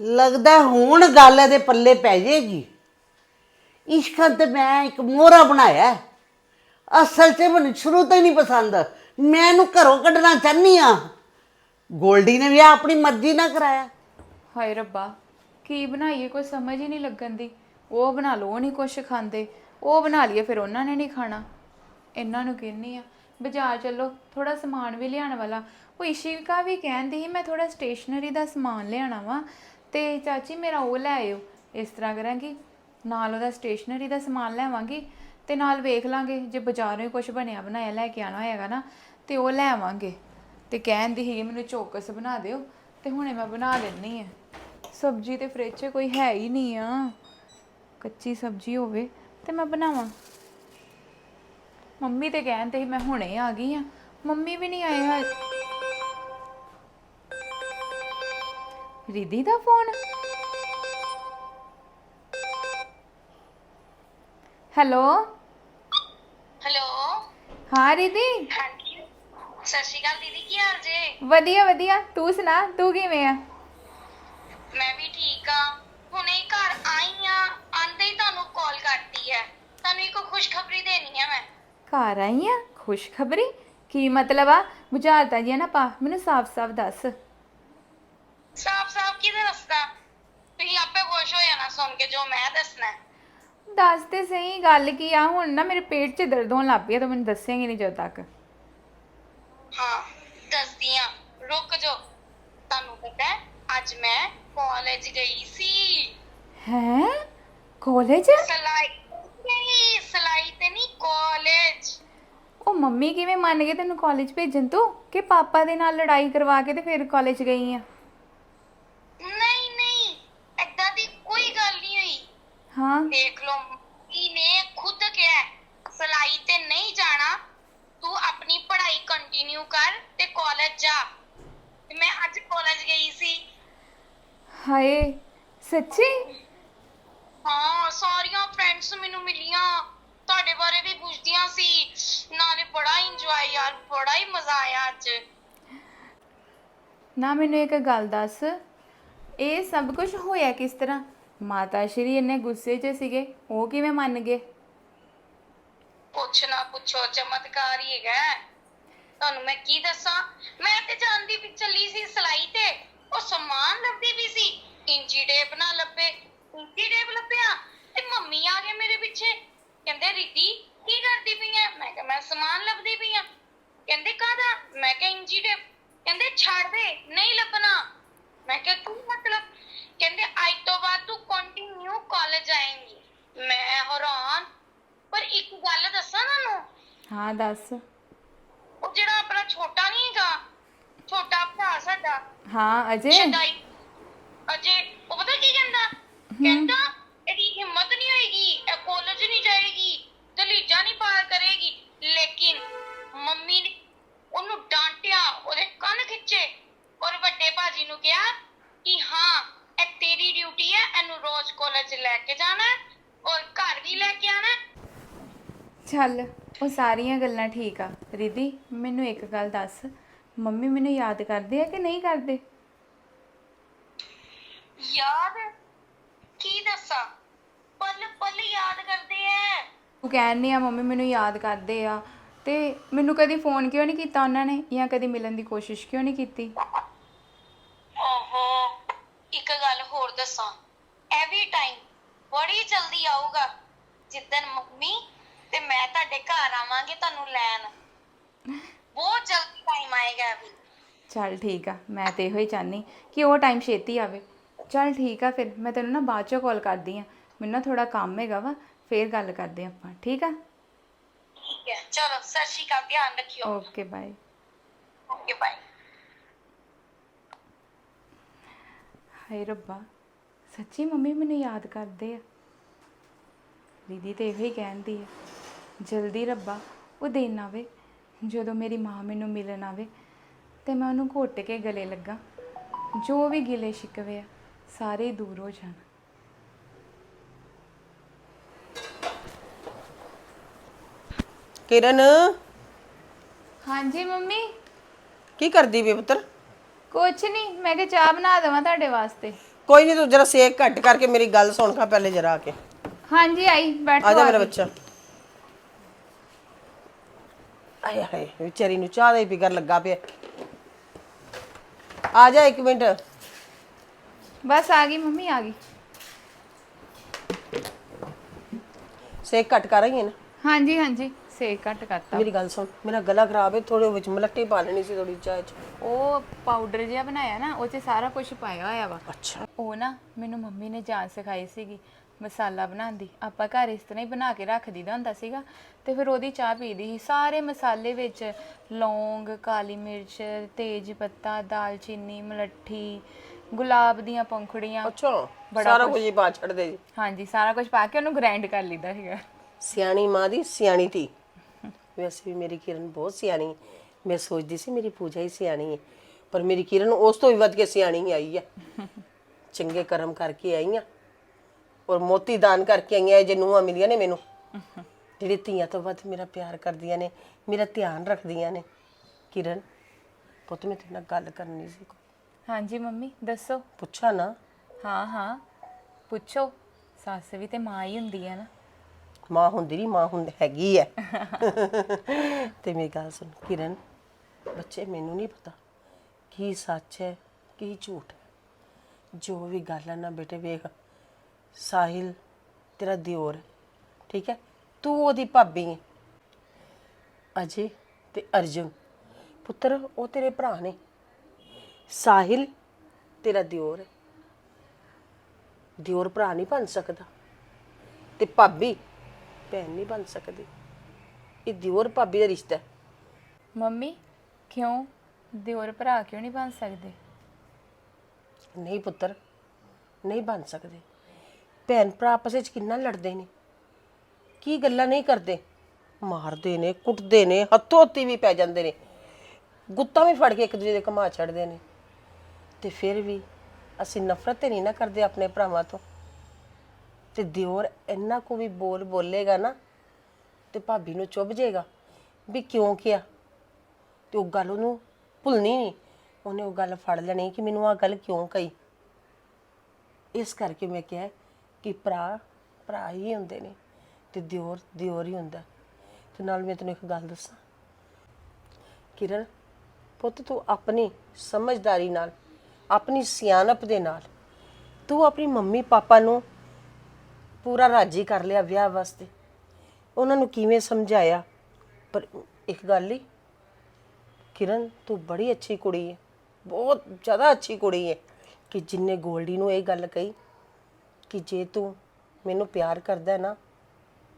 ਲੱਗਦਾ ਹੁਣ ਗੱਲ ਇਹਦੇ ਪੱਲੇ ਪੈ ਜਾਏਗੀ। ਇਸ਼ਕਾਂ ਤੇ ਮੈਂ ਇੱਕ ਮੋਹਰਾ ਬਣਾਇਆ ਅਸਲ 'ਚ ਮੈਨੂੰ ਸ਼ੁਰੂ ਤੋਂ ਹੀ ਨਹੀਂ ਪਸੰਦ। ਮੈਂ ਇਹਨੂੰ ਘਰੋਂ ਕੱਢਣਾ ਚਾਹਨੀ ਆ ਗੋਲਡੀ ਨੇ ਵਿਆਹ ਆਪਣੀ ਮਰਜ਼ੀ ਨਾਲ ਕਰਾਇਆ। ਹਾਏ ਰੱਬਾ, ਕੀ ਬਣਾਈਏ, ਕੋਈ ਸਮਝ ਹੀ ਨਹੀਂ ਲੱਗਣ ਦੀ। ਉਹ ਬਣਾ ਲਓ, ਉਹ ਨਹੀਂ ਕੁਛ ਖਾਂਦੇ। ਉਹ ਬਣਾ ਲਈਏ, ਫਿਰ ਉਹਨਾਂ ਨੇ ਨਹੀਂ ਖਾਣਾ। ਇਹਨਾਂ ਨੂੰ ਕਹਿੰਨੀ ਆ ਬਾਜ਼ਾਰ ਚੱਲੋ ਥੋੜਾ ਸਮਾਨ ਵੀ ਲਿਆਉਣ ਵਾਲਾ। ਉਹ ਇਸ਼ਿਕਾ ਵੀ ਕਹਿੰਦੀ ਸੀ, ਮੈਂ ਥੋੜਾ ਸਟੇਸ਼ਨਰੀ ਦਾ ਸਮਾਨ ਲਿਆਉਣਾ ਵਾ। ਤੇ ਚਾਚੀ ਮੇਰਾ ਉਹ ਲੈ ਆਇਓ। ਇਸ ਤਰ੍ਹਾਂ ਕਰਾਂਗੀ, ਨਾਲ ਉਹਦਾ ਸਟੇਸ਼ਨਰੀ ਦਾ ਸਮਾਨ ਲੈਵਾਂਗੀ ਤੇ ਨਾਲ ਵੇਖ ਲਾਂਗੇ, ਜੇ ਬਾਜ਼ਾਰੋਂ ਹੀ ਕੁਝ ਬਣਿਆ ਬਣਾਇਆ ਲੈ ਕੇ ਆਣਾ ਹੋਏਗਾ ਨਾ, ਤੇ ਉਹ ਲੈ ਆਵਾਂਗੇ। ਤੇ ਕਹਿੰਦੀ ਸੀ ਮੈਨੂੰ ਚੌਕਸ ਬਣਾ ਦਿਓ, ਤੇ ਹੁਣੇ ਮੈਂ ਬਣਾ ਲੈਣੀ ਆ ਸਬਜ਼ੀ ਤੇ ਫ੍ਰਿਜ 'ਚ ਕੋਈ ਹੈ ਹੀ ਨਹੀਂ ਆ। ਕੱਚੀ ਸਬਜ਼ੀ ਹੋਵੇ ਤੇ ਮੈਂ ਬਣਾਵਾਂ। ਮੰਮੀ ਤੇ ਕਹਿੰਦੇ ਸੀ ਮੈਂ ਹੁਣੇ ਆ ਗਈ ਆ ਮੰਮੀ ਵੀ ਨਹੀਂ ਆਏ ਹਾਂ ਰਿਧੀ ਦਾ ਫੋਨ। ਹੈਲੋ। ਹੈਲੋ। ਹਾਂ ਰਿਧੀ। ਹਾਂਜੀ। ਸਤਿ ਸ਼੍ਰੀ ਅਕਾਲ ਦੀਦੀ ਕੀ ਹਾਲ ਜੇ? ਵਧੀਆ ਵਧੀਆ। ਤੂੰ ਸੁਣਾ ਤੂੰ ਕਿਵੇਂ ਆ? ਮੈਂ ਵੀ ਠੀਕ ਆ। ਹੁਣੇ ਘਰ ਆਈ ਆ ਆਂਦੇ ਹੀ ਤੁਹਾਨੂੰ ਕਾਲ ਕਰਤੀ ਹੈ ਤੁਹਾਨੂੰ ਇੱਕ ਖੁਸ਼ਖਬਰੀ ਦੇਣੀ ਹੈ ਮੈਂ। ਘਰ ਆਈ ਆ? ਖੁਸ਼ਖਬਰੀ? ਕੀ ਮਤਲਬ ਆ? ਬੁਝਾਰਤਾ ਜੀ ਨਾ ਪਾ। ਮੈਨੂੰ ਸਾਫ਼-ਸਾਫ਼ ਦੱਸ। ਸਾਫ਼ ਸਾਫ਼ ਕਿਹਦੇ ਦੱਸਦਾ ਤੁਸੀਂ ਆਪੇ ਖੁਸ਼ ਹੋ ਜਾਣਾ ਸੁਣ ਕੇ ਜੋ ਮੈਂ ਦੱਸਣਾ। ਹੈ। ਦੱਸ ਤੇ ਸਹੀ ਗੱਲ ਕੀ ਆ? ਹੁਣ ਨਾ ਮੇਰੇ ਪੇਟ 'ਚ ਦਰਦ ਹੋਣ ਲੱਗ ਪਈ ਆ ਤੂੰ ਮੈਨੂੰ ਦੱਸੇਂਗੀ ਨਹੀਂ ਜਦੋਂ ਤੱਕ। ਹਾਂ ਦੱਸਦੀ ਆ। ਰੁਕ ਜੋ। ਤੁਹਾਨੂੰ ਪਤਾ ਹੈ ਅੱਜ ਮੈਂ ਕਾਲਜ ਗਈ ਸੀ। ਹੈ? ਕਾਲਜ ਸਲਾਈ ਨਹੀਂ ਸਲਾਈ ਤੇ ਨਹੀਂ ਕਾਲਜ ਉਹ ਮੰਮੀ ਕਿਵੇਂ ਮੰਨ ਗਏ ਤੈਨੂੰ ਕਾਲਜ ਭੇਜਣ ਤੋਂ? ਕਿ ਪਾਪਾ ਦੇ ਨਾਲ ਲੜਾਈ ਕਰਵਾ ਕੇ ਤੇ ਫਿਰ ਕਾਲਜ ਗਈ ਆ ਨਹੀਂ ਨਹੀਂ ਏਦਾਂ ਦੀ ਕੋਈ ਗੱਲ ਨਹੀਂ ਹੋਈ ਹਾਂ। ਦੇਖ ਲਓ ਮੰਮੀ ਨੇ ਖੁਦ ਕਿਹਾ ਹੈ, ਸਲਾਈ ਤੇ ਨਹੀਂ ਜਾਣਾ ਤੂੰ ਆਪਣੀ ਪੜ੍ਹਾਈ ਕੰਟੀਨਿਊ ਕਰ ਤੇ ਕਾਲਜ ਜਾ। ਤੇ ਮੈਂ ਅੱਜ ਕਾਲਜ ਗਈ ਸੀ। ਹਾਏ ਸੱਚੀ? ਹਾਂ ਸਾਰੀਆਂ ਫਰੈਂਡਸ ਮੈਨੂੰ ਮਿਲੀਆਂ। ਤੁਹਾਡੇ ਬਾਰੇ ਵੀ ਪੁੱਛਦੀਆਂ ਸੀ। ਨਾਲੇ ਬੜਾ ਇੰਜੋਏ ਯਾਰ ਬੜਾ ਹੀ ਮਜ਼ਾ ਆਇਆ ਅੱਜ। ਨਾ ਮੈਨੂੰ ਇੱਕ ਗੱਲ ਦੱਸ ਇਹ ਸਭ ਕੁਝ ਹੋਇਆ ਕਿਸ ਤਰ੍ਹਾਂ? ਮਾਤਾ ਸ਼੍ਰੀ ਇੰਨੇ ਗੁੱਸੇ 'ਚ ਸੀਗੇ, ਉਹ ਕਿਵੇਂ ਮੰਨ ਗਏ? ਕੁਛ ਨਾ ਪੁੱਛੋ, ਚਮਤਕਾਰ ਹੀ ਹੈਗਾ। ਹੈ। ਤੁਹਾਨੂੰ ਮੈਂ ਕੀ ਦੱਸਾਂ? ਮੈਂ ਤੇ ਜਾਂਦੀ ਵੀ ਚੱਲੀ ਸੀ ਸਲਾਈ ਤੇ, ਉਹ ਸਮਾਨ ਲੱਭਦੀ ਵੀ ਸੀ। ਇੰਚੀ ਟੇਪ ਨਾ ਲੱਭੇ ਇੰਚੀ ਟੇਪ ਲੱਭਿਆ, ਤੇ ਮੰਮੀ ਆ ਗਏ ਮੇਰੇ ਪਿੱਛੇ। ਕਹਿੰਦੇ ਰੀਤੀ ਕੀ ਕਰਦੀ ਪਈ ਐ? ਮੈਂ ਕਿਹਾ, ਮੈਂ ਸਮਾਨ ਲੱਭਦੀ ਪਈ ਆ। ਕਹਿੰਦੇ, ਕਾਹਦਾ? ਮੈਂ ਕਿਹਾ ਇੰਚੀ ਟੇਪ ਕਹਿੰਦੇ, ਛੱਡ ਦੇ, ਨਹੀਂ ਲੱਭਣਾ। ਮੈਂ ਕਿਹਾ ਕੀ ਮਤਲਬ ਕਹਿੰਦੇ ਅੱਜ ਤੋਂ ਬਾਅਦ ਤੂੰ ਕੰਟੀਨਿਊ ਕਾਲਜ ਆਏਂਗੀ। ਮੈਂ ਹੈਰਾਨ। ਪਰ ਇੱਕ ਗੱਲ ਦੱਸਾਂ ਤੁਹਾਨੂੰ? ਹਾਂ ਦੱਸ। ਉਹ ਜਿਹੜਾ ਆਪਣਾ ਛੋਟਾ ਨਹੀਂ ਹੈਗਾ ਛੋਟਾ ਭਰਾ ਸਾਡਾ ਹਾਂ ਅਜੇ? ਸ਼ਦਾਈ। ਅਜੇ ਉਹ ਪਤਾ ਕੀ ਕਹਿੰਦਾ? ਕਹਿੰਦਾ ਇਹਦੀ ਹਿੰਮਤ ਨਹੀਂ ਹੋਏਗੀ ਇਹ ਕਾਲਜ ਨਹੀਂ ਜਾਏਗੀ ਦਲੀਜਾ ਨਹੀਂ ਪਾਰ ਕਰੇਗੀ। ਲੇਕਿਨ ਮੰਮੀ ਨੇ ਉਹਨੂੰ ਡਾਂਟਿਆ ਉਹਦੇ ਕੰਨ ਖਿੱਚੇ ਔਰ ਵੱਡੇ ਭਾਜੀ ਨੂੰ ਕਿਹਾ ਕਿ ਹਾਂ ਇਹ ਤੇਰੀ ਡਿਊਟੀ ਹੈ ਇਹਨੂੰ ਰੋਜ਼ ਕਾਲਜ ਲੈ ਕੇ ਜਾਣਾ ਔਰ ਘਰ ਵੀ ਲੈ ਕੇ ਆਣਾ ਚੱਲ ਉਹ ਸਾਰੀਆਂ ਗੱਲਾਂ ਠੀਕ ਆ। ਰਿਧੀ ਮੈਨੂੰ ਇੱਕ ਗੱਲ ਦੱਸ। ਮੰਮੀ ਮੈਨੂੰ ਯਾਦ ਕਰਦੇ ਆ ਕਿ ਨਹੀਂ ਕਰਦੇ? ਯਾਦ? ਕੀ ਦੱਸਾਂ? ਪਲ ਪਲ ਯਾਦ ਕਰਦੇ ਐ। ਤੂੰ ਕਹਿੰਦੀ ਆ ਮੰਮੀ ਮੈਨੂੰ ਯਾਦ ਕਰਦੇ ਆ। ਤੇ ਮੈਨੂੰ ਕਦੀ ਫੋਨ ਕਿਉਂ ਨਹੀਂ ਕੀਤਾ ਉਹਨਾਂ ਨੇ? ਜਾਂ ਕਦੀ ਮਿਲਣ ਦੀ ਕੋਸ਼ਿਸ਼ ਕਿਉਂ ਨਹੀਂ ਕੀਤੀ? ਓਹੋ ਇੱਕ ਗੱਲ ਹੋਰ ਦੱਸਾਂ। ਵੀ ਟਾਈਮ ਬੜੀ ਜਲਦੀ ਆਊਗਾ। ਜਿੱਦਨ ਮੰਮੀ ਤੇ ਮੈਂ ਤੁਹਾਡੇ ਘਰ ਆਵਾਂਗੇ ਤੁਹਾਨੂੰ ਲੈਣ। ਬਹੁਤ ਜਲਦੀ ਟਾਈਮ ਆਏਗਾ ਵੀ। ਚੱਲ ਠੀਕ ਆ ਮੈਂ ਤੇ ਇਹੋ ਹੀ ਚਾਹਨੀ ਕਿ ਉਹ ਟਾਈਮ ਛੇਤੀ ਆਵੇ। ਚੱਲ ਠੀਕ ਆ ਫਿਰ ਮੈਂ ਤੈਨੂੰ ਨਾ ਬਾਅਦ ਚੋਂ ਕਾਲ ਕਰਦੀ ਆ। ਮੈਨੂੰ ਨਾ ਥੋੜਾ ਕੰਮ ਹੈਗਾ ਵਾ ਫੇਰ ਗੱਲ ਕਰਦੇ ਆਪਾਂ ਠੀਕ ਆ? ਠੀਕ ਹੈ ਚਲੋ ਸਤਿ ਸ਼੍ਰੀ ਅਕਾਲ ਧਿਆਨ ਰੱਖਿਓ। ਓਕੇ ਬਾਏ ਓਕੇ ਬਾਏ ਹਾਏ ਰੱਬਾ। ਸੱਚੀ ਮੰਮੀ ਮੈਨੂੰ ਯਾਦ ਕਰਦੇ ਆ। ਦੀਦੀ ਤੇ ਇਹੋ ਹੀ ਕਹਿੰਦੀ ਆ ਜਲਦੀ ਰੱਬਾ ਉਹ ਦਿਨ ਆਵੇ ਜਦੋਂ ਮੇਰੀ ਮਾਂ ਮੈਨੂੰ ਮਿਲਣ ਆਵੇ ਤੇ ਮੈਂ ਉਹਨੂੰ ਘੁੱਟ ਕੇ ਗਲੇ ਲੱਗਾ। ਜੋ ਵੀ ਗਿਲੇ ਸ਼ਿਕਵੇ ਆ ਸਾਰੇ ਦੂਰ ਹੋ ਜਾਣ। ਕਿਰਨ? ਹਾਂਜੀ ਮੰਮੀ? ਕੀ ਕਰਦੀ ਵੀ ਪੁੱਤਰ? ਕੁਛ ਨਹੀਂ ਮੈਂ ਕਿਹਾ ਚਾਹ ਬਣਾ ਦੇਵਾਂ ਤੁਹਾਡੇ ਵਾਸਤੇ। ਕੋਈ ਨਹੀਂ ਤੂੰ ਜਰਾ ਸੇਕ ਘੱਟ ਕਰਕੇ ਮੇਰੀ ਗੱਲ ਸੁਣ ਖਾ ਪਹਿਲੇ ਜਰਾ ਆ ਕੇ। ਹਾਂਜੀ ਆਈ ਬੈਠੋ ਆ ਜਾ ਮੇਰਾ। ਬੱਚਾ। ਆਏ ਹਾਏ ਵਿਚਾਰੀ ਨੂੰ ਚਾਹ ਦਾ ਹੀ ਫਿਕਰ ਲੱਗਾ ਪਿਆ। ਆ ਜਾ ਇੱਕ ਮਿੰਟ। ਬਸ ਆ ਗਈ ਮੰਮੀ ਆ ਗਈ। ਸੇਕ ਘੱਟ ਕਰ ਰਹੀ ਹੈ ਨਾ। ਹਾਂਜੀ ਹਾਂਜੀ। ਸੇਕ ਘੱਟ ਕਰਤਾ। ਮੇਰੀ ਗੱਲ ਸੁਣ ਮੇਰਾ ਗਲਾ ਖਰਾਬ ਹੈ ਥੋੜੇ ਵਿੱਚ ਮਲੱਟੀ ਪਾ ਲੈਣੀ ਸੀ ਥੋੜੀ ਚਾਹ ਚ। ਉਹ ਪਾਊਡਰ ਜਿਹਾ ਬਣਾਇਆ ਨਾ ਉਹ 'ਚ ਸਾਰਾ ਕੁਝ ਪਾਇਆ ਹੋਇਆ ਵਾ। ਅੱਛਾ। ਉਹ ਨਾ ਮੈਨੂੰ ਮੰਮੀ ਨੇ ਜਾਨ ਸਿਖਾਈ ਸੀਗੀ ਮਸਾਲਾ ਬਣਾਉਂਦੀ ਆਪਾਂ ਘਰ ਇਸ ਤਰ੍ਹਾਂ ਹੀ ਬਣਾ ਕੇ ਰੱਖ ਦੀਦਾ ਹੁੰਦਾ ਸੀਗਾ ਤੇ ਫਿਰ ਉਹਦੀ ਚਾਹ ਪੀਦੀ ਸੀ। ਸਾਰੇ ਮਸਾਲੇ ਵਿੱਚ ਲੌਂਗ ਕਾਲੀ ਮਿਰਚ ਤੇਜ ਪੱਤਾ ਦਾਲਚੀਨੀ ਮਲੱਠੀ ਗੁਲਾਬ ਦੀਆਂ ਪੰਖੜੀਆਂ। ਅੱਛਾ ਬੜਾ ਸਾਰਾ। ਕੁਝ ਹੀ ਪਾ ਛੱਡ ਦੇ ਜੀ ਹਾਂਜੀ ਸਾਰਾ ਕੁਝ ਪਾ ਕੇ ਉਹਨੂੰ ਗ੍ਰਾਈਂਡ ਕਰ ਲਈਦਾ ਸੀਗਾ। ਸਿਆਣੀ ਮਾਂ ਦੀ ਸਿਆਣੀ ਧੀ। ਵੈਸੇ ਵੀ ਮੇਰੀ ਕਿਰਨ ਬਹੁਤ ਸਿਆਣੀ ਮੈਂ ਸੋਚਦੀ ਸੀ ਮੇਰੀ ਪੂਜਾ ਹੀ ਸਿਆਣੀ ਹੈ ਪਰ ਮੇਰੀ ਕਿਰਨ ਉਸ ਤੋਂ ਵੀ ਵੱਧ ਕੇ ਸਿਆਣੀ ਆਈ ਹੈ। ਚੰਗੇ ਕਰਮ ਕਰਕੇ ਆਈ ਆ ਔਰ ਮੋਤੀ ਦਾਨ ਕਰਕੇ ਆਈਆਂ ਜੇ ਨੂੰਹਾਂ ਮਿਲੀਆਂ ਨੇ ਮੈਨੂੰ। ਜਿਹੜੀ ਧੀਆਂ ਤੋਂ ਵੱਧ ਮੇਰਾ ਪਿਆਰ ਕਰਦੀਆਂ ਨੇ ਮੇਰਾ ਧਿਆਨ ਰੱਖਦੀਆਂ ਨੇ। ਕਿਰਨ ਪੁੱਤ ਮੈਂ ਤੇਰੇ ਨਾਲ ਗੱਲ ਕਰਨੀ ਸੀ। ਹਾਂਜੀ ਮੰਮੀ ਦੱਸੋ। ਪੁੱਛਾਂ ਨਾ। ਹਾਂ ਹਾਂ। ਪੁੱਛੋ। ਸੱਸ ਵੀ ਤੇ ਮਾਂ ਹੀ ਹੁੰਦੀ ਹੈ ਨਾ। ਮਾਂ ਹੁੰਦੀ ਨਹੀਂ ਮਾਂ ਹੁੰਦੀ ਹੈਗੀ ਐ। ਤੇ ਮੇਰੀ ਗੱਲ ਸੁਣ ਕਿਰਨ ਬੱਚੇ ਮੈਨੂੰ ਨਹੀਂ ਪਤਾ ਕੀ ਸੱਚ ਹੈ ਕੀ ਝੂਠ ਹੈ ਜੋ ਵੀ ਗੱਲ ਹੈ ਨਾ ਬੇਟੇ ਵੇਖ ਸਾਹਿਲ ਤੇਰਾ ਦਿਓਰ ਹੈ, ਠੀਕ ਹੈ ਤੂੰ ਉਹਦੀ ਭਾਬੀ ਹੈ ਅਜੇ ਤੇ ਅਰਜੁਨ ਪੁੱਤਰ ਉਹ ਤੇਰੇ ਭਰਾ ਨੇ। ਸਾਹਿਲ ਤੇਰਾ ਦਿਓਰ ਹੈ ਦਿਓਰ ਭਰਾ ਨਹੀਂ ਬਣ ਸਕਦਾ। ਤੇ ਭਾਬੀ ਭੈਣ ਨਹੀਂ ਬਣ ਸਕਦੀ। ਇਹ ਦਿਓਰ ਭਾਬੀ ਦਾ ਰਿਸ਼ਤਾ ਹੈ। ਮੰਮੀ ਕਿਉਂ? ਦਿਓਰ ਭਰਾ ਕਿਉਂ ਨਹੀਂ ਬਣ ਸਕਦੇ? ਨਹੀਂ ਪੁੱਤਰ ਨਹੀਂ ਬਣ ਸਕਦੇ। ਭੈਣ ਭਰਾ ਆਪਸ ਵਿੱਚ ਕਿੰਨਾ ਲੜਦੇ ਨੇ? ਕੀ ਗੱਲਾਂ ਨਹੀਂ ਕਰਦੇ? ਮਾਰਦੇ ਨੇ ਕੁੱਟਦੇ ਨੇ ਹੱਥੋਂ ਹੱਥੀ ਵੀ ਪੈ ਜਾਂਦੇ ਨੇ। ਗੁੱਤਾਂ ਵੀ ਫੜ ਕੇ ਇੱਕ ਦੂਜੇ ਦੇ ਘਮਾ ਛੱਡਦੇ ਨੇ। ਤੇ ਫਿਰ ਵੀ ਅਸੀਂ ਨਫ਼ਰਤ ਤੇ ਨਹੀਂ ਨਾ ਕਰਦੇ ਆਪਣੇ ਭਰਾਵਾਂ ਤੋਂ। ਤੇ ਦਿਓਰ ਇੰਨਾ ਕੁ ਵੀ ਬੋਲ ਬੋਲੇਗਾ ਨਾ ਤੇ ਭਾਬੀ ਨੂੰ ਚੁੱਭ ਜਾਏਗਾ ਵੀ ਕਿਉਂ ਕਿਹਾ? ਤੇ ਉਹ ਗੱਲ ਉਹਨੂੰ ਭੁੱਲਣੀ ਨਹੀਂ। ਉਹਨੇ ਉਹ ਗੱਲ ਫੜ ਲੈਣੀ ਕਿ ਮੈਨੂੰ ਆ ਗੱਲ ਕਿਉਂ ਕਹੀ? ਇਸ ਕਰਕੇ ਮੈਂ ਕਿਹਾ ਕਿ ਭਰਾ ਭਰਾ ਹੀ ਹੁੰਦੇ ਨੇ ਤੇ ਦਿਓਰ ਦਿਓਰ ਹੀ ਹੁੰਦਾ। ਤੇ ਨਾਲ ਮੈਂ ਤੈਨੂੰ ਇੱਕ ਗੱਲ ਦੱਸਾਂ। ਕਿਰਨ, ਪੁੱਤ ਤੂੰ ਆਪਣੀ ਸਮਝਦਾਰੀ ਨਾਲ, ਆਪਣੀ ਸਿਆਣਪ ਦੇ ਨਾਲ, ਤੂੰ ਆਪਣੀ ਮੰਮੀ ਪਾਪਾ ਨੂੰ ਪੂਰਾ ਰਾਜੀ ਕਰ ਲਿਆ ਵਿਆਹ ਵਾਸਤੇ। ਉਹਨਾਂ ਨੂੰ ਕਿਵੇਂ ਸਮਝਾਇਆ? ਪਰ ਇੱਕ ਗੱਲ ਹੀ, ਕਿਰਨ, ਤੂੰ ਬੜੀ ਅੱਛੀ ਕੁੜੀ ਹੈ ਬਹੁਤ ਜ਼ਿਆਦਾ ਅੱਛੀ ਕੁੜੀ ਹੈ ਕਿ ਜਿੰਨੇ ਗੋਲਡੀ ਨੂੰ ਇਹ ਗੱਲ ਕਹੀ ਕਿ ਜੇ ਤੂੰ ਮੈਨੂੰ ਪਿਆਰ ਕਰਦਾ ਹੈ ਨਾ,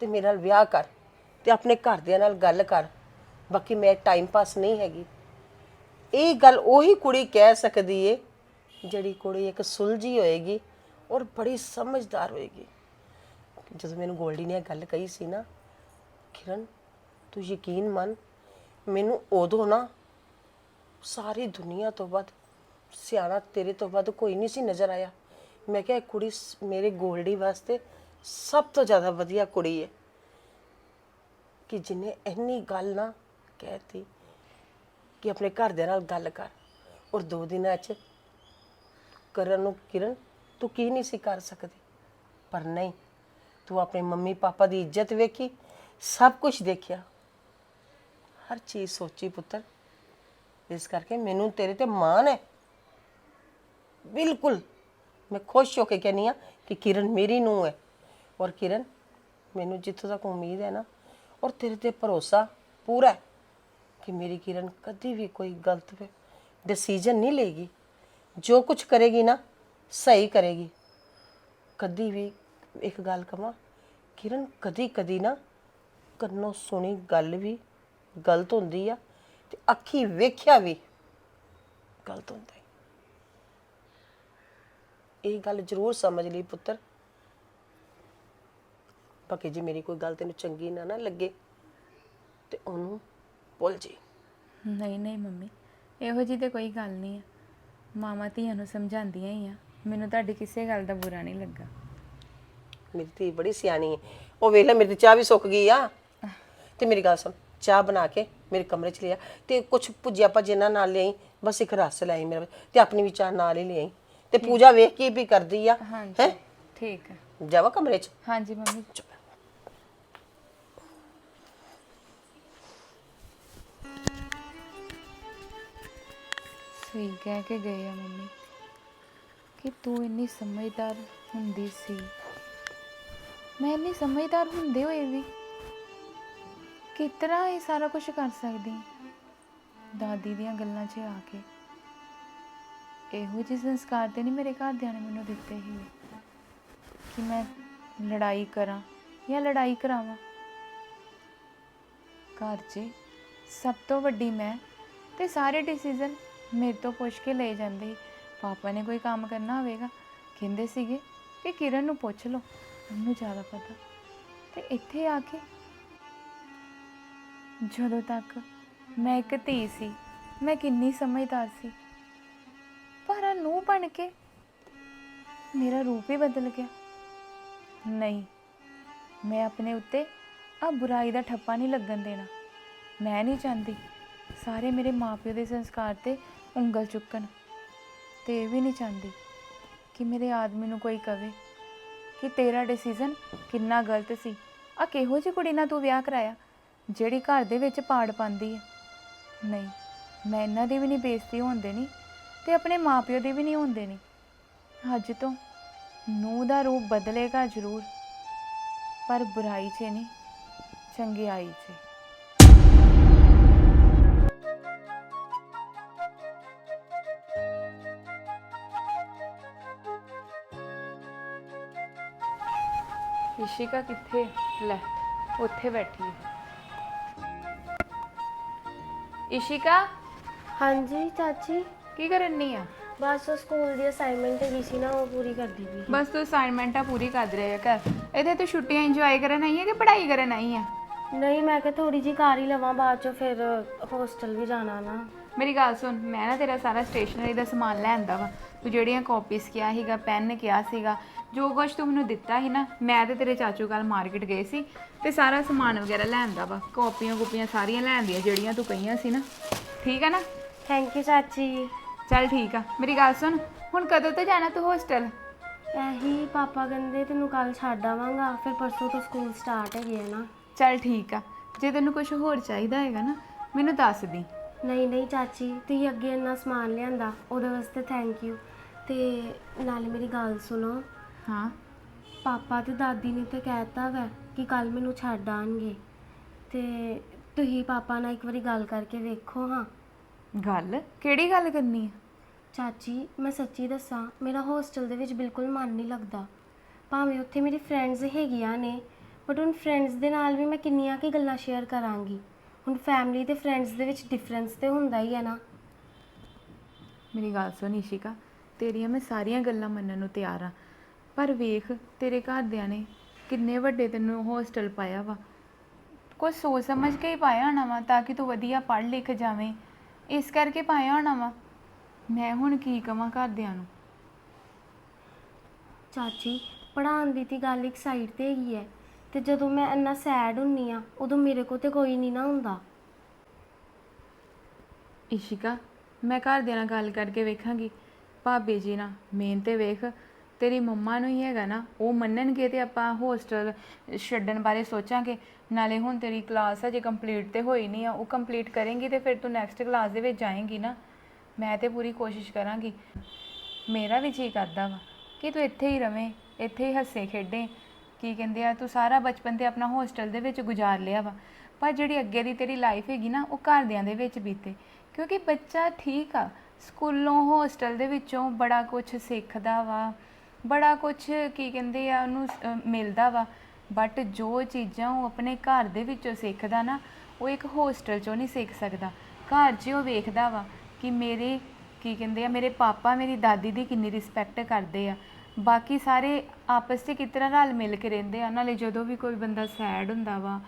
ਤੇ ਮੇਰੇ ਨਾਲ ਵਿਆਹ ਕਰ, ਤੇ ਆਪਣੇ ਘਰਦਿਆਂ ਨਾਲ ਗੱਲ ਕਰ, ਬਾਕੀ ਮੈਂ ਟਾਈਮ ਪਾਸ ਨਹੀਂ ਹੈਗੀ। ਇਹ ਗੱਲ ਉਹੀ ਕੁੜੀ ਕਹਿ ਸਕਦੀ ਏ ਜਿਹੜੀ ਕੁੜੀ ਇੱਕ ਸੁਲਝੀ ਹੋਏਗੀ ਔਰ ਬੜੀ ਸਮਝਦਾਰ ਹੋਏਗੀ। ਜਦੋਂ ਮੈਨੂੰ ਗੋਲਡੀ ਨੇ ਇਹ ਗੱਲ ਕਹੀ ਸੀ ਨਾ, ਕਿਰਨ, ਤੂੰ ਯਕੀਨ ਮੰਨ, ਮੈਨੂੰ ਉਦੋਂ ਨਾ ਸਾਰੀ ਦੁਨੀਆ ਤੋਂ ਵੱਧ ਸਿਆਣਾ ਤੇਰੇ ਤੋਂ ਵੱਧ ਕੋਈ ਨਹੀਂ ਸੀ ਨਜ਼ਰ ਆਇਆ। ਮੈਂ ਕਿਹਾ ਇਹ ਕੁੜੀ ਸ- ਮੇਰੇ ਗੋਲਡੀ ਵਾਸਤੇ ਸਭ ਤੋਂ ਜ਼ਿਆਦਾ ਵਧੀਆ ਕੁੜੀ ਹੈ ਕਿ ਜਿਹਨੇ ਇੰਨੀ ਗੱਲ ਨਾ ਕਹਿਤੀ ਕਿ ਆਪਣੇ ਘਰਦਿਆਂ ਨਾਲ ਗੱਲ ਕਰ। ਔਰ ਦੋ ਦਿਨਾਂ 'ਚ ਕਰਨ ਨੂੰ ਕਿਰਨ, ਤੂੰ ਕੀ ਨਹੀਂ ਸੀ ਕਰ ਸਕਦੀ। ਪਰ ਨਹੀਂ ਤੂੰ ਆਪਣੇ ਮੰਮੀ ਪਾਪਾ ਦੀ ਇੱਜ਼ਤ ਵੇਖੀ, ਸਭ ਕੁਝ ਦੇਖਿਆ। ਹਰ ਚੀਜ਼ ਸੋਚੀ ਪੁੱਤਰ। ਇਸ ਕਰਕੇ ਮੈਨੂੰ ਤੇਰੇ ਤੇ ਮਾਣ ਹੈ। ਬਿਲਕੁਲ। ਮੈਂ ਖੁਸ਼ ਹੋ ਕੇ ਕਹਿੰਦੀ ਆ ਕਿ ਕਿਰਨ ਮੇਰੀ ਨੂੰ ਹੈ। ਔਰ ਕਿਰਨ, ਮੈਨੂੰ ਜਿੱਥੋਂ ਤੱਕ ਉਮੀਦ ਹੈ ਨਾ, ਔਰ ਤੇਰੇ ਤੇ ਭਰੋਸਾ ਪੂਰਾ ਹੈ ਕਿ ਮੇਰੀ ਕਿਰਨ ਕਦੀ ਵੀ ਕੋਈ ਗਲਤ ਡਿਸੀਜਨ ਨਹੀਂ ਲਏਗੀ। ਜੋ ਕੁਝ ਕਰੇਗੀ ਨਾ, ਸਹੀ ਕਰੇਗੀ। ਕਦੀ ਵੀ ਇੱਕ ਗੱਲ ਕਵਾਂ, ਕਿਰਨ ਕਦੀ ਕਦੀ ਨਾ ਕੰਨੋਂ ਸੁਣੀ ਗੱਲ ਵੀ ਗਲਤ ਹੁੰਦੀ ਆ ਤੇ ਅੱਖੀ ਵੇਖਿਆ ਵੀ ਗਲਤ ਹੁੰਦਾ ਹੈ ਇਹ ਗੱਲ ਜ਼ਰੂਰ ਸਮਝ ਲਈ ਪੁੱਤਰ। ਬਾਕੀ ਜੇ ਮੇਰੀ ਕੋਈ ਗੱਲ ਤੈਨੂੰ ਚੰਗੀ ਨਾ ਨਾ ਲੱਗੇ ਤੇ ਉਹਨੂੰ ਭੁੱਲ ਜੀ ਨਹੀਂ ਨਹੀਂ ਮੰਮੀ, ਇਹੋ ਜੀ ਤੇ ਕੋਈ ਗੱਲ ਨਹੀਂ ਆ। ਮਾਮਾ ਧੀਆਂ ਨੂੰ ਸਮਝਾਉਂਦੀਆਂ ਹੀ ਆ। ਮੈਨੂੰ ਤੁਹਾਡੀ ਕਿਸੇ ਗੱਲ ਦਾ ਬੁਰਾ ਨਹੀਂ ਲੱਗਾ। ਮੇਰੀ ਧੀ ਬੜੀ ਸਿਆਣੀ ਹੈ। ਉਹ ਵੇਖ ਲੈ ਮੇਰੀ ਚਾਹ ਵੀ ਸੁੱਕ ਗਈ ਆ। ਤੇ ਮੇਰੀ ਗੱਲ ਸੁਣ ਚਾਹ ਬਣਾ ਕੇ ਮੇਰੇ ਕਮਰੇ 'ਚ ਲਿਆ। ਤੇ ਕੁਝ ਭੁਜਿਆ ਭਜੇ ਨਾਲ ਨਾਲ ਲਿਆਈ ਬਸ ਇੱਕ ਰਸ ਲੈ ਆਈ ਮੇਰੇ ਤੇ ਆਪਣੀ ਵੀ ਚਾਹ ਨਾਲ ਹੀ ਲਿਆਈ। ਤੇ ਪੂਜਾ ਵੇਖ ਕੇ ਵੀ ਕਰਦੀ ਆ ਹਾਂਜੀ ਹੈ? ਠੀਕ ਹੈ। ਜਾਵਾ ਕਮਰੇ 'ਚ? ਹਾਂਜੀ ਮੰਮੀ। ਸਹੀ ਕਹਿ ਕੇ ਗਏ ਆ ਮੰਮੀ ਕਿ ਤੂੰ ਇੰਨੀ ਸਮਝਦਾਰ ਹੁੰਦੀ ਸੀ। ਮੈਂ ਇੰਨੀ ਸਮਝਦਾਰ ਹੁੰਦੇ ਹੋਏ ਵੀ ਕਿਤਨਾ ਇਹ ਸਾਰਾ ਕੁਝ ਕਰ ਸਕਦੀ ਦਾਦੀ ਦੀਆਂ ਗੱਲਾਂ 'ਚ ਆ ਕੇ। ਇਹੋ ਜਿਹੇ ਸੰਸਕਾਰ ਤੇ ਨਹੀਂ ਮੇਰੇ ਘਰਦਿਆਂ ਨੇ ਮੈਨੂੰ ਦਿੱਤੇ ਸੀ ਕਿ ਮੈਂ ਲੜਾਈ ਕਰਾਂ ਜਾਂ ਲੜਾਈ ਕਰਾਵਾਂ। ਘਰ 'ਚ ਸਭ ਤੋਂ ਵੱਡੀ ਮੈਂ ਤੇ ਸਾਰੇ ਡਿਸੀਜਨ ਮੇਰੇ ਤੋਂ ਪੁੱਛ ਕੇ ਲਏ ਜਾਂਦੇ ਪਾਪਾ ਨੇ ਕੋਈ ਕੰਮ ਕਰਨਾ ਹੋਵੇਗਾ, ਕਹਿੰਦੇ ਸੀਗੇ ਕਿ ਕਿਰਨ ਨੂੰ ਪੁੱਛ ਲਓ। ਉਹਨੂੰ ਜ਼ਿਆਦਾ ਪਤਾ। ਤੇ ਇੱਥੇ ਆ ਕੇ ਜਦੋਂ ਤੱਕ ਮੈਂ ਇੱਕ ਧੀ ਸੀ, ਮੈਂ ਕਿੰਨੀ ਸਮਝਦਾਰ ਸੀ। ਪਰ ਆ ਨੂੰ ਬਣ ਕੇ ਮੇਰਾ ਰੂਪ ਹੀ ਬਦਲ ਗਿਆ। ਨਹੀਂ, ਮੈਂ ਆਪਣੇ ਉੱਤੇ ਆ ਬੁਰਾਈ ਦਾ ਠੱਪਾ ਨਹੀਂ ਲੱਗਣ ਦੇਣਾ। ਮੈਂ ਨਹੀਂ ਚਾਹੁੰਦੀ ਸਾਰੇ ਮੇਰੇ ਮਾਪਿਓ ਦੇ ਸੰਸਕਾਰ ਤੇ ਉਂਗਲ ਚੁੱਕਣ। ਤੇ ਇਹ ਵੀ ਨਹੀਂ ਚਾਹੁੰਦੀ ਕਿ ਮੇਰੇ ਆਦਮੀ ਨੂੰ ਕੋਈ ਕਵੇ। ਕਿ ਤੇਰਾ ਡਿਸੀਜਨ ਕਿੰਨਾ ਗਲਤ ਸੀ। ਆ ਕਿਹੋ ਜਿਹੀ ਕੁੜੀ ਨਾਲ ਤੂੰ ਵਿਆਹ ਕਰਾਇਆ, ਜਿਹੜੀ ਘਰ ਦੇ ਵਿੱਚ ਪਾੜ ਪਾਉਂਦੀ ਹੈ। ਨਹੀਂ, ਮੈਂ ਇਹਨਾਂ ਦੀ ਵੀ ਨਹੀਂ ਬੇਇੱਜ਼ਤੀ ਹੋਣ ਦੇਣੀ ਤੇ ਆਪਣੇ ਮਾਪਿਓ ਦੀ ਵੀ ਨਹੀਂ ਹੋਣ ਦੇਣੀ। ਅੱਜ ਤੋਂ ਨੂੰਹ ਦਾ ਰੂਪ ਬਦਲੇਗਾ ਜ਼ਰੂਰ, ਪਰ ਬੁਰਾਈ 'ਚ ਨਹੀਂ, ਚੰਗਿਆਈ 'ਚ। ਇਸ਼ਿਕਾ ਕਿੱਥੇ? ਲੈ ਉੱਥੇ ਬੈਠੀ ਹੈ। ਇਸ਼ਿਕਾ ਹਾਂਜੀ ਚਾਚੀ। ਕੀ ਕਰਨੀ ਆ? ਬਸ ਉਹ ਸਕੂਲ ਦੀ ਅਸਾਈਨਮੈਂਟ ਹੈਗੀ ਸੀ ਨਾ ਉਹ ਪੂਰੀ ਕਰਦੀ ਪਈ ਬਸ ਤੂੰ ਅਸਾਈਨਮੈਂਟਾਂ ਪੂਰੀ ਕਰ ਰਿਹਾ ਕਰ। ਇਹਦੇ ਤੂੰ ਛੁੱਟੀਆਂ ਇੰਜੋਏ ਕਰਨ ਆਈ ਹੈ ਕਿ ਪੜ੍ਹਾਈ ਕਰਨ ਆਈ ਹੈ ਨਹੀਂ ਮੈਂ ਕਿਹਾ ਥੋੜੀ ਜੀ ਕਰ ਹੀ ਲਵਾਂ ਬਾਅਦ ਚੋਂ ਫਿਰ ਹੋਸਟਲ ਵੀ ਜਾਣਾ ਨਾ। ਮੇਰੀ ਗੱਲ ਸੁਣ ਮੈਂ ਨਾ ਤੇਰਾ ਸਾਰਾ ਸਟੇਸ਼ਨਰੀ ਦਾ ਸਮਾਨ ਲੈਂਦਾ ਵਾ। ਤੂੰ ਜਿਹੜੀਆਂ ਕਾਪੀਸ ਕਿਹਾ ਸੀਗਾ ਪੈਨ ਕਿਹਾ ਸੀਗਾ ਜੋ ਕੁਝ ਤੂੰ ਮੈਨੂੰ ਦਿੱਤਾ ਸੀ ਨਾ ਮੈਂ ਤੇ ਤੇਰੇ ਚਾਚੂ ਕੱਲ ਮਾਰਕੀਟ ਗਏ ਸੀ ਤੇ ਸਾਰਾ ਸਮਾਨ ਵਗੈਰਾ ਲੈਂਦਾ ਵਾ। ਕਾਪੀਆਂ ਕੁਪੀਆਂ ਸਾਰੀਆਂ ਲੈਂਦੀਆਂ ਜਿਹੜੀਆਂ ਤੂੰ ਕਹੀਆਂ ਸੀ ਨਾ। ਠੀਕ ਹੈ ਨਾ? ਥੈਂਕ ਯੂ ਚਾਚੀ। ਚੱਲ ਠੀਕ ਆ। ਮੇਰੀ ਗੱਲ ਸੁਣ ਹੁਣ ਕਦੋਂ ਤੋਂ ਜਾਣਾ ਤੂੰ ਹੋਸਟਲ ਇਹੀ ਪਾਪਾ ਕਹਿੰਦੇ ਤੈਨੂੰ ਕੱਲ ਛੱਡ ਆਵਾਂਗਾ ਫਿਰ ਪਰਸੋਂ ਤੋਂ ਸਕੂਲ ਸਟਾਰਟ ਹੈਗੇ ਆ ਨਾ। ਚੱਲ ਠੀਕ ਆ। ਜੇ ਤੈਨੂੰ ਕੁਝ ਹੋਰ ਚਾਹੀਦਾ ਹੈਗਾ ਨਾ ਮੈਨੂੰ ਦੱਸ ਦੀ। ਨਹੀਂ ਨਹੀਂ ਚਾਚੀ ਤੁਸੀਂ ਅੱਗੇ ਇੰਨਾ ਸਮਾਨ ਲਿਆਂਦਾ ਉਹਦੇ ਵਾਸਤੇ ਥੈਂਕ ਯੂ ਤੇ ਨਾਲੇ ਮੇਰੀ ਗੱਲ ਸੁਣੋ। ਹਾਂ। ਪਾਪਾ ਤੇ ਦਾਦੀ ਨੇ ਤੇ ਕਹਿਤਾ ਵਾ ਕਿ ਕੱਲ ਮੈਨੂੰ ਛੱਡ ਆਣਗੇ ਤੇ ਤੁਸੀਂ ਪਾਪਾ ਨਾਲ ਇੱਕ ਵਾਰੀ ਗੱਲ ਕਰਕੇ ਵੇਖੋ ਹਾਂ। ਗੱਲ? ਕਿਹੜੀ ਗੱਲ ਕਰਨੀ ਆ? ਚਾਚੀ ਮੈਂ ਸੱਚੀ ਦੱਸਾਂ ਮੇਰਾ ਹੋਸਟਲ ਦੇ ਵਿੱਚ ਬਿਲਕੁਲ ਮਨ ਨਹੀਂ ਲੱਗਦਾ। ਭਾਵੇਂ ਉੱਥੇ ਮੇਰੀ ਫਰੈਂਡਸ ਹੈਗੀਆਂ ਨੇ ਬਟ ਹੁਣ ਫਰੈਂਡਸ ਦੇ ਨਾਲ ਵੀ ਮੈਂ ਕਿੰਨੀਆਂ ਕੀ ਗੱਲਾਂ ਸ਼ੇਅਰ ਕਰਾਂਗੀ। ਹੁਣ ਫੈਮਿਲੀ ਤੇ ਫਰੈਂਡਸ ਦੇ ਵਿੱਚ ਡਿਫਰੈਂਸ ਤੇ ਹੁੰਦਾ ਹੀ ਹੈ ਨਾ। ਮੇਰੀ ਗੱਲ ਸੁਣ ਇਸ਼ਿਕਾ ਤੇਰੀਆਂ ਮੈਂ ਸਾਰੀਆਂ ਗੱਲਾਂ ਮੰਨਣ ਨੂੰ ਤਿਆਰ ਆ ਪਰ ਵੇਖ ਤੇਰੇ ਘਰਦਿਆਂ ਨੇ ਕਿੰਨੇ ਵੱਡੇ ਤੈਨੂੰ ਹੋਸਟਲ ਪਾਇਆ ਵਾ। ਕੁਝ ਸੋਚ ਸਮਝ ਕੇ ਹੀ ਪਾਇਆ ਹੋਣਾ ਵਾ ਤਾਂ ਕਿ ਤੂੰ ਵਧੀਆ ਪੜ੍ਹ ਲਿਖ ਜਾਵੇਂ। ਇਸ ਕਰਕੇ ਪਾਇਆ ਹੋਣਾ ਵਾ। ਮੈਂ ਹੁਣ ਕੀ ਕਵਾਂ ਘਰਦਿਆਂ ਨੂੰ? ਚਾਚੀ ਪੜ੍ਹਾਉਣ ਦੀ ਤੇ ਗੱਲ ਇੱਕ ਸਾਈਡ ਤੇ ਹੈਗੀ ਹੈ ਤੇ ਜਦੋਂ ਮੈਂ ਇੰਨਾ ਸੈਡ ਹੁੰਨੀ ਆ, ਉਦੋਂ ਮੇਰੇ ਕੋਲ ਤੇ ਕੋਈ ਨਹੀਂ ਨਾ ਹੁੰਦਾ। ਇਸ਼ਿਕਾ, ਮੈਂ ਘਰਦਿਆਂ ਨਾਲ ਗੱਲ ਕਰਕੇ ਵੇਖਾਂਗੀ। ਭਾਬੀ ਜੀ ਨਾਲ ਮੇਨ ਤੇ ਵੇਖ, ਤੇਰੀ ਮੰਮਾ ਨੂੰ ਹੀ ਹੈਗਾ ਨਾ, ਉਹ ਮੰਨਣਗੇ ਤੇ ਆਪਾਂ ਹੋਸਟਲ ਛੱਡਣ ਬਾਰੇ ਸੋਚਾਂਗੇ। ਨਾਲੇ ਹੁਣ ਤੇਰੀ ਕਲਾਸ ਅਜੇ ਕੰਪਲੀਟ ਤੇ ਹੋਈ ਨਹੀਂ ਆ, ਉਹ ਕੰਪਲੀਟ ਕਰੇਂਗੀ ਤੇ ਫਿਰ ਤੂੰ ਨੈਕਸਟ ਕਲਾਸ ਦੇ ਵਿੱਚ ਜਾਏਂਗੀ ਨਾ। ਮੈਂ ਤੇ ਪੂਰੀ ਕੋਸ਼ਿਸ਼ ਕਰਾਂਗੀ। ਮੇਰਾ ਵੀ ਜੀ ਕਰਦਾ ਵਾ ਕਿ ਤੂੰ ਇੱਥੇ ਹੀ ਰਵੇਂ, ਇੱਥੇ ਹੀ ਹੱਸੇ ਖੇਡੇ। ਕੀ ਕਹਿੰਦੇ ਆ, ਤੂੰ ਸਾਰਾ ਬਚਪਨ ਤੇ ਆਪਣਾ ਹੋਸਟਲ ਦੇ ਵਿੱਚ ਗੁਜ਼ਾਰ ਲਿਆ ਵਾ। ਪਰ ਜਿਹੜੀ ਅੱਗੇ ਦੀ ਤੇਰੀ ਲਾਈਫ ਹੈਗੀ ਨਾ, ਉਹ ਘਰਦਿਆਂ ਦੇ ਵਿੱਚ ਬੀਤੇ। ਕਿਉਂਕਿ ਬੱਚਾ ਠੀਕ ਆ, ਸਕੂਲੋਂ ਹੋਸਟਲ ਦੇ ਵਿੱਚੋਂ ਬੜਾ ਕੁਝ ਸਿੱਖਦਾ ਵਾ, ਬੜਾ ਕੁਝ ਕੀ ਕਹਿੰਦੇ ਆ, ਉਹਨੂੰ ਮਿਲਦਾ ਵਾ। ਬਟ ਜੋ ਚੀਜ਼ਾਂ ਉਹ ਆਪਣੇ ਘਰ ਦੇ ਵਿੱਚੋਂ ਸਿੱਖਦਾ ਨਾ, ਉਹ ਇੱਕ ਹੋਸਟਲ 'ਚੋਂ ਨਹੀਂ ਸਿੱਖ ਸਕਦਾ। ਘਰ 'ਚ ਉਹ ਵੇਖਦਾ ਵਾ ਕਿ ਮੇਰੇ ਕੀ ਕਹਿੰਦੇ ਆ, ਮੇਰੇ ਪਾਪਾ, ਮੇਰੀ ਦਾਦੀ ਦੀ ਕਿੰਨੀ ਰਿਸਪੈਕਟ ਕਰਦੇ ਆ। ਬਾਕੀ ਸਾਰੇ ਆਪਸ 'ਚ ਕਿਸ ਤਰ੍ਹਾਂ ਰਲ ਮਿਲ ਕੇ ਰਹਿੰਦੇ ਆ, ਨਾਲੇ ਜਦੋਂ ਵੀ ਕੋਈ ਬੰਦਾ ਸੈਡ ਹੁੰਦਾ ਵਾ,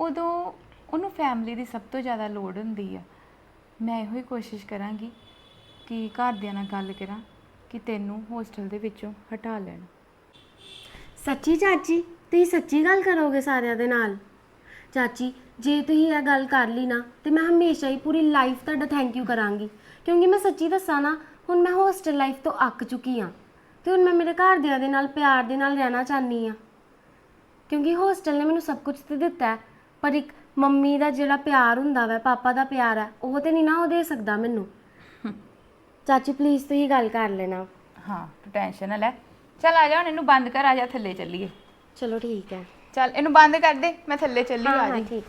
ਉਦੋਂ ਉਹਨੂੰ ਫੈਮਿਲੀ ਦੀ ਸਭ ਤੋਂ ਜ਼ਿਆਦਾ ਲੋੜ ਹੁੰਦੀ ਆ। ਮੈਂ ਇਹੋ ਹੀ ਕੋਸ਼ਿਸ਼ ਕਰਾਂਗੀ ਕਿ ਘਰਦਿਆਂ ਨਾਲ ਗੱਲ ਕਰਾਂ, ਕਿ ਤੈਨੂੰ ਹੋਸਟਲ ਦੇ ਵਿੱਚੋਂ ਹਟਾ ਲੈਣ। ਸੱਚੀ ਚਾਚੀ? ਤੁਸੀਂ ਸੱਚੀ ਗੱਲ ਕਰੋਗੇ ਸਾਰਿਆਂ ਦੇ ਨਾਲ? ਚਾਚੀ, ਜੇ ਤੁਸੀਂ ਇਹ ਗੱਲ ਕਰ ਲਈ ਨਾ, ਤੇ ਮੈਂ ਹਮੇਸ਼ਾ ਹੀ ਪੂਰੀ ਲਾਈਫ ਤੁਹਾਡਾ ਥੈਂਕ ਯੂ ਕਰਾਂਗੀ। ਕਿਉਂਕਿ ਮੈਂ ਸੱਚੀ ਦੱਸਾਂ ਨਾ, ਹੁਣ ਮੈਂ ਹੋਸਟਲ ਲਾਈਫ ਤੋਂ ਅੱਕ ਚੁੱਕੀ ਹਾਂ ਤੇ ਹੁਣ ਮੈਂ ਮੇਰੇ ਘਰਦਿਆਂ ਦੇ ਨਾਲ ਪਿਆਰ ਦੇ ਨਾਲ ਰਹਿਣਾ ਚਾਹਨੀ ਆ ਕਿਉਂਕਿ ਹੋਸਟਲ ਨੇ ਮੈਨੂੰ ਸਭ ਕੁਝ ਤੇ ਦਿੱਤਾ ਹੈ, ਪਰ ਇੱਕ ਮੰਮੀ ਦਾ ਜਿਹੜਾ ਪਿਆਰ ਹੁੰਦਾ ਵਾ ਪਾਪਾ ਦਾ ਪਿਆਰ ਹੈ ਉਹ ਤੇ ਨਹੀਂ ਨਾ ਉਹ ਦੇ ਸਕਦਾ ਮੈਨੂੰ। ਚਾਚੀ ਪਲੀਜ਼ ਤੁਸੀਂ ਗੱਲ ਕਰ ਲੈਣਾ। ਹਾਂ ਤੂੰ ਟੈਨਸ਼ਨ ਨਾ ਲੈ। ਚੱਲ ਆ ਜਾ ਹੁਣ ਇਹਨੂੰ ਬੰਦ ਕਰ ਆ ਜਾ ਥੱਲੇ ਚੱਲੀਏ। ਚਲੋ ਠੀਕ ਹੈ। ਚੱਲ ਇਹਨੂੰ ਬੰਦ ਕਰ ਦੇ ਮੈਂ ਥੱਲੇ ਚੱਲੀ ਹਾਂ ਆ ਹਾਂ ਜੀ। ਠੀਕ।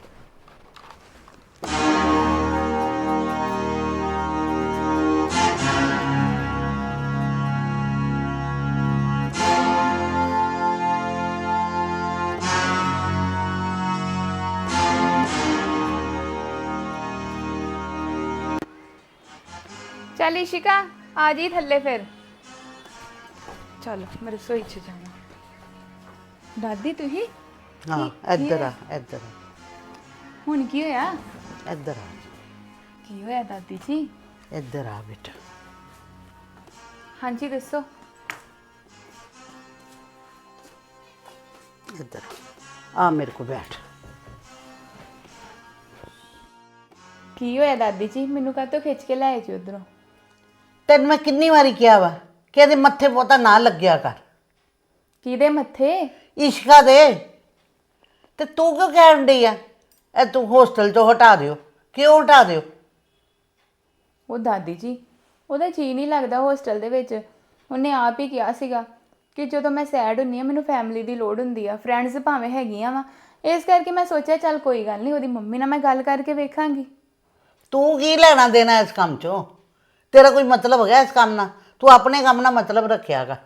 ਚੱਲ ਇਸ਼ਿਕਾ ਆ ਜੀ ਥੱਲੇ ਫਿਰ। ਚਲ ਮੈਂ ਰਸੋਈ 'ਚ ਜਾਣਾ। ਦਾਦੀ ਤੁਸੀਂ? ਹਾਂ ਇੱਧਰ ਆ ਇੱਧਰ ਆ, ਹੁਣ ਕੀ ਹੋਇਆ? ਇੱਧਰ ਆ। ਕੀ ਹੋਇਆ ਦਾਦੀ ਜੀ? ਇੱਧਰ ਆ ਬੇਟਾ। ਹਾਂਜੀ ਦੱਸੋ। ਇੱਧਰ ਆ। ਆ ਮੇਰੇ ਕੋ ਬੈਠ। ਕੀ ਹੋਇਆ ਦਾਦੀ ਜੀ? ਮੈਨੂੰ ਕਾਹਤੋਂ ਖਿੱਚ ਕੇ ਲਾਏ ਜੀ ਉਧਰੋਂ? ਤੈਨੂੰ ਮੈਂ ਕਿੰਨੀ ਵਾਰੀ ਕਿਹਾ ਵਾ ਕਿ ਇਹਦੇ ਮੱਥੇ ਪੋਤਾ ਨਾ ਲੱਗਿਆ ਕਰ। ਕਿਹਦੇ ਮੱਥੇ? ਇਸ਼ਕਾ ਦੇ। ਤੇ ਤੂੰ ਕਿਉਂ ਕਹਿਣ ਡਈ ਆ? ਇਹ ਤੂੰ ਹੋਸਟਲ ਤੋਂ ਹਟਾ ਦਿਓ। ਕਿਉਂ ਹਟਾ ਦਿਓ? ਉਹ ਦਾਦੀ ਜੀ ਉਹਦਾ ਜੀ ਨਹੀਂ ਲੱਗਦਾ ਹੋਸਟਲ ਦੇ ਵਿੱਚ। ਉਹਨੇ ਆਪ ਹੀ ਕਿਹਾ ਸੀਗਾ ਕਿ ਜਦੋਂ ਮੈਂ ਸੈਡ ਹੁੰਨੀ ਆ ਮੈਨੂੰ ਫੈਮਿਲੀ ਦੀ ਲੋੜ ਹੁੰਦੀ ਆ। ਫਰੈਂਡਸ ਭਾਵੇਂ ਹੈਗੀਆਂ ਵਾ। ਇਸ ਕਰਕੇ ਮੈਂ ਸੋਚਿਆ ਚੱਲ ਕੋਈ ਗੱਲ ਨਹੀਂ ਉਹਦੀ ਮੰਮੀ ਨਾਲ ਮੈਂ ਗੱਲ ਕਰਕੇ ਵੇਖਾਂਗੀ। ਤੂੰ ਕੀ ਲੈਣਾ ਦੇਣਾ ਇਸ ਕੰਮ ਚੋਂ? ਤੇਰਾ ਕੋਈ ਮਤਲਬ ਹੈਗਾ ਇਸ ਕੰਮ ਨਾਲ? ਤੂੰ ਆਪਣੇ ਕੰਮ ਨਾਲ ਮਤਲਬ ਰੱਖਿਆਗਾ।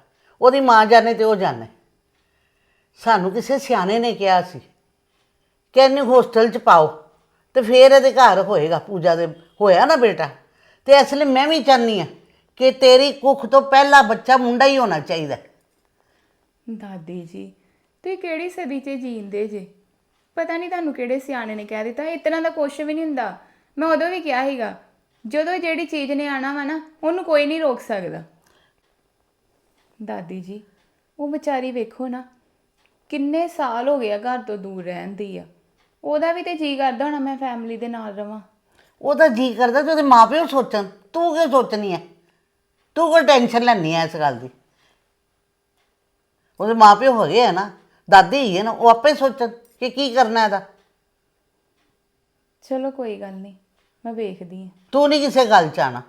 ਉਹਦੀ ਮਾਂ ਜਾਣੇ ਤੇ ਉਹ ਜਾਣੇ। ਸਾਨੂੰ ਕਿਸੇ ਸਿਆਣੇ ਨੇ ਕਿਹਾ ਸੀ ਕਿ ਇਹਨੂੰ ਹੋਸਟਲ 'ਚ ਪਾਓ ਤੇ ਫੇਰ ਇਹਦੇ ਘਰ ਹੋਏਗਾ ਪੂਜਾ ਦੇ, ਹੋਇਆ ਨਾ ਬੇਟਾ? ਤੇ ਇਸ ਲਈ ਮੈਂ ਵੀ ਚਾਹਨੀ ਆ ਕਿ ਤੇਰੀ ਕੁੱਖ ਤੋਂ ਪਹਿਲਾ ਬੱਚਾ ਮੁੰਡਾ ਹੀ ਹੋਣਾ ਚਾਹੀਦਾ। ਦਾਦੀ ਜੀ, ਤੁਸੀਂ ਕਿਹੜੀ ਸਦੀ 'ਚ ਜੀਂਦੇ ਜੇ? ਪਤਾ ਨਹੀਂ ਤੁਹਾਨੂੰ ਕਿਹੜੇ ਸਿਆਣੇ ਨੇ ਕਹਿ ਦਿੱਤਾ। ਇਤਨਾ ਦਾ ਕੁਛ ਵੀ ਨਹੀਂ ਹੁੰਦਾ। ਮੈਂ ਉਦੋਂ ਵੀ ਕਿਹਾ ਸੀਗਾ ਜਦੋਂ ਜਿਹੜੀ ਚੀਜ਼ ਨੇ ਆਣਾ ਵਾ ਨਾ ਉਹਨੂੰ ਕੋਈ ਨਹੀਂ ਰੋਕ ਸਕਦਾ। ਦਾਦੀ ਜੀ ਉਹ ਵਿਚਾਰੀ ਵੇਖੋ ਨਾ ਕਿੰਨੇ ਸਾਲ ਹੋ ਗਏ ਆ ਘਰ ਤੋਂ ਦੂਰ ਰਹਿੰਦੀ ਆ। ਉਹਦਾ ਵੀ ਤੇ ਜੀ ਕਰਦਾ ਹੋਣਾ ਮੈਂ ਫੈਮਿਲੀ ਦੇ ਨਾਲ ਰਵਾਂ। ਉਹਦਾ ਜੀ ਕਰਦਾ ਤੇ ਉਹਦੇ ਮਾਪਿਓ ਸੋਚਣ ਤੂੰ ਕਿਉਂ ਸੋਚਣੀ ਹੈ ਤੂੰ ਕੋਈ ਟੈਨਸ਼ਨ ਲੈਣੀ ਹੈ ਇਸ ਗੱਲ ਦੀ। ਉਹਦੇ ਮਾਪਿਓ ਹੋ ਗਏ ਆ ਨਾ ਦਾਦੀ ਹੀ ਹੈ ਨਾ ਉਹ ਆਪੇ ਸੋਚਣ ਕਿ ਕੀ ਕਰਨਾ ਇਹਦਾ। ਚਲੋ ਕੋਈ ਗੱਲ ਨਹੀਂ। ਮੈਂ ਵੇਖਦੀ ਹਾਂ ਤੂੰ ਨਹੀਂ ਕਿਸੇ ਗੱਲ ਚ ਆਣਾ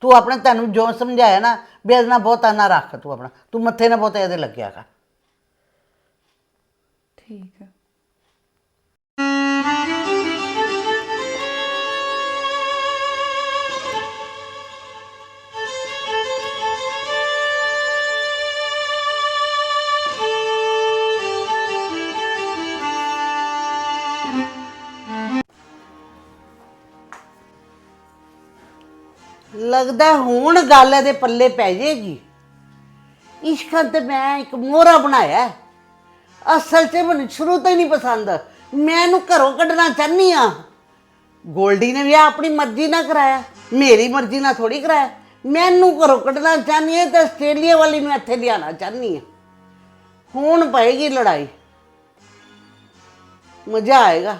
ਤੂੰ ਆਪਣੇ ਤੈਨੂੰ ਜੋ ਸਮਝਾਇਆ ਨਾ ਵੀ ਇਹਦੇ ਨਾਲ ਬਹੁਤਾ ਨਾ ਰੱਖ ਤੂੰ ਆਪਣਾ। ਤੂੰ ਮੱਥੇ ਨਾ ਬਹੁਤਾ ਇਹਦੇ ਲੱਗਿਆ ਕਰ। ਠੀਕ ਆ। ਲੱਗਦਾ ਹੁਣ ਗੱਲ ਇਹਦੇ ਪੱਲੇ ਪੈ ਜਾਏਗੀ। ਇਸ਼ਕਾਂ ਤੇ ਮੈਂ ਇੱਕ ਮੋਹਰਾ ਬਣਾਇਆ। ਹੈ। ਅਸਲ 'ਚ ਮੈਨੂੰ ਸ਼ੁਰੂ ਤੋਂ ਹੀ ਨਹੀਂ ਪਸੰਦ। ਮੈਂ ਇਹਨੂੰ ਘਰੋਂ ਕੱਢਣਾ ਚਾਹਨੀ ਆ ਗੋਲਡੀ ਨੇ ਵਿਆਹ ਆਪਣੀ ਮਰਜ਼ੀ ਨਾਲ ਕਰਾਇਆ। ਮੇਰੀ ਮਰਜ਼ੀ ਨਾਲ ਥੋੜੀ ਕਰਾਇਆ। ਮੈਨੂੰ ਘਰੋਂ ਕੱਢਣਾ ਚਾਹਨੀ ਹੈ ਤੇ ਆਸਟ੍ਰੇਲੀਆ ਵਾਲੀ ਨੂੰ ਇੱਥੇ ਲਿਆਉਣਾ ਚਾਹਨੀ ਆ ਹੁਣ ਪਏਗੀ ਲੜਾਈ। ਮਜ਼ਾ ਆਏਗਾ।